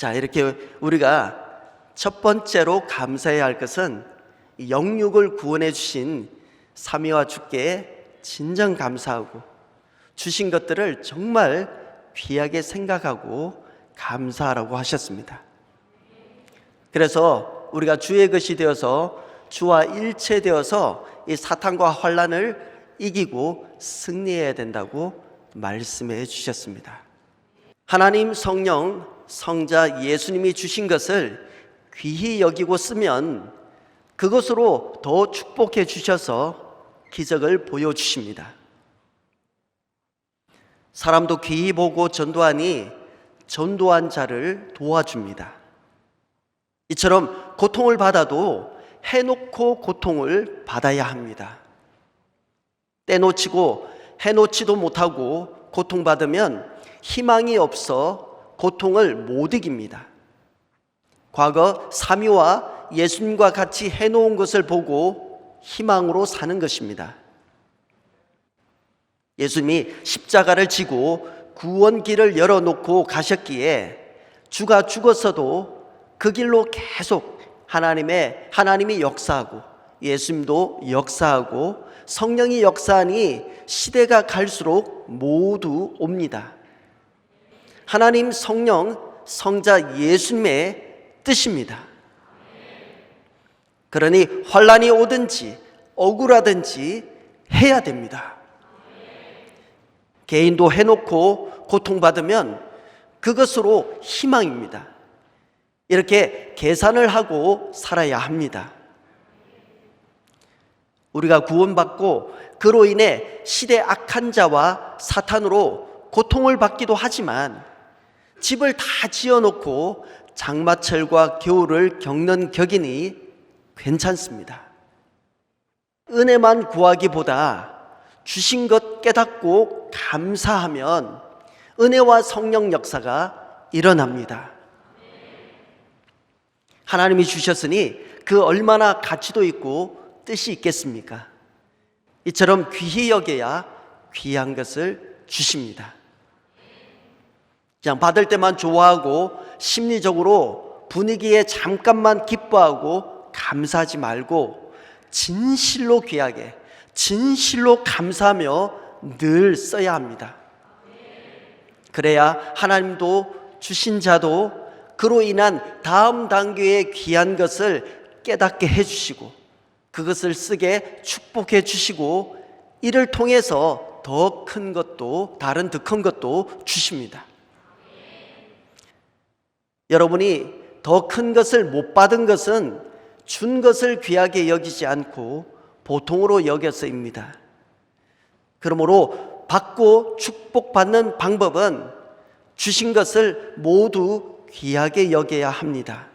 자, 이렇게 우리가 첫 번째로 감사해야 할 것은 이 영육을 구원해 주신 삼위와 주께 진정 감사하고 주신 것들을 정말 귀하게 생각하고 감사하라고 하셨습니다. 그래서 우리가 주의 것이 되어서 주와 일체되어서 이 사탄과 환란을 이기고 승리해야 된다고 말씀해 주셨습니다. 하나님 성령 성자 예수님이 주신 것을 귀히 여기고 쓰면 그것으로 더 축복해 주셔서 기적을 보여 주십니다. 사람도 귀히 보고 전도하니 전도한 자를 도와줍니다. 이처럼 고통을 받아도 해놓고 고통을 받아야 합니다. 떼놓치고 해놓지도 못하고 고통받으면 희망이 없어 고통을 못 이깁니다. 과거 삼위와 예수님과 같이 해놓은 것을 보고 희망으로 사는 것입니다. 예수님이 십자가를 지고 구원길을 열어놓고 가셨기에 주가 죽었어도 그 길로 계속 하나님의 하나님이 역사하고 예수님도 역사하고 성령이 역사하니 시대가 갈수록 모두 옵니다. 하나님 성령 성자 예수님의 뜻입니다. 그러니 환란이 오든지 억울하든지 해야 됩니다. 개인도 해놓고 고통받으면 그것으로 희망입니다. 이렇게 계산을 하고 살아야 합니다. 우리가 구원받고 그로 인해 시대 악한 자와 사탄으로 고통을 받기도 하지만 집을 다 지어놓고 장마철과 겨울을 겪는 격이니 괜찮습니다. 은혜만 구하기보다 주신 것 깨닫고 감사하면 은혜와 성령 역사가 일어납니다. 하나님이 주셨으니 그 얼마나 가치도 있고 뜻이 있겠습니까? 이처럼 귀히 여겨야 귀한 것을 주십니다. 그냥 받을 때만 좋아하고 심리적으로 분위기에 잠깐만 기뻐하고 감사하지 말고 진실로 귀하게 진실로 감사하며 늘 써야 합니다. 그래야 하나님도 주신 자도 그로 인한 다음 단계의 귀한 것을 깨닫게 해주시고 그것을 쓰게 축복해 주시고 이를 통해서 더 큰 것도 다른 더 큰 것도 주십니다. 여러분이 더 큰 것을 못 받은 것은 준 것을 귀하게 여기지 않고 보통으로 여겨서입니다. 그러므로 받고 축복받는 방법은 주신 것을 모두 귀하게 여겨야 합니다.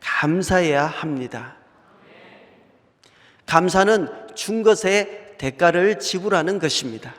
감사해야 합니다. 감사는 준 것의 대가를 지불하는 것입니다.